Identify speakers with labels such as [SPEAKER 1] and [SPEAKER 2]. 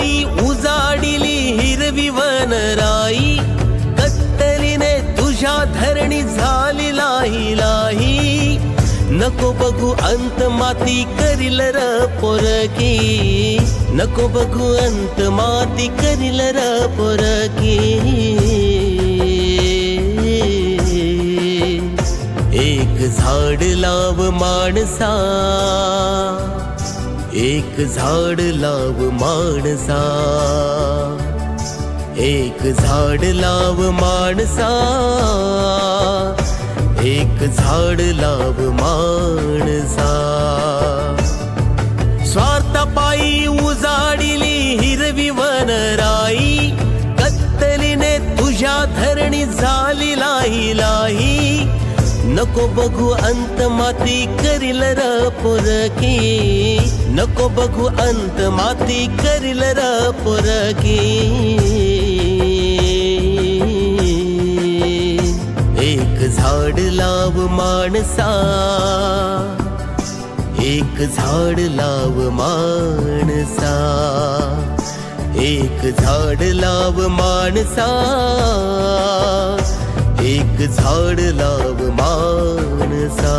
[SPEAKER 1] पायी उजाडिली हिरवी वनराई कत्तलीने तुझ्या धरणी झाली लाही लाही. नको बघू अंत माती करील र पोरकी नको बघू अंत माती करील र पोरकी एक झाड लाव माणसा एक झाड लाव माणसा. एक झाड लाव माणसा. एक झाड लाव माणसा. स्वार्थपायी उजाडिली हिरवी वनराई. कत्तलीने तुझ्या धरणी झाली लाही लाही. नको बघू अंत माती करील र नको बघू अंत माती करील र पोरकी एक झाड लाव माणसा एक झाड लाव माणसा. एक झाड लाव माणसा एक झाड लाव माणसा.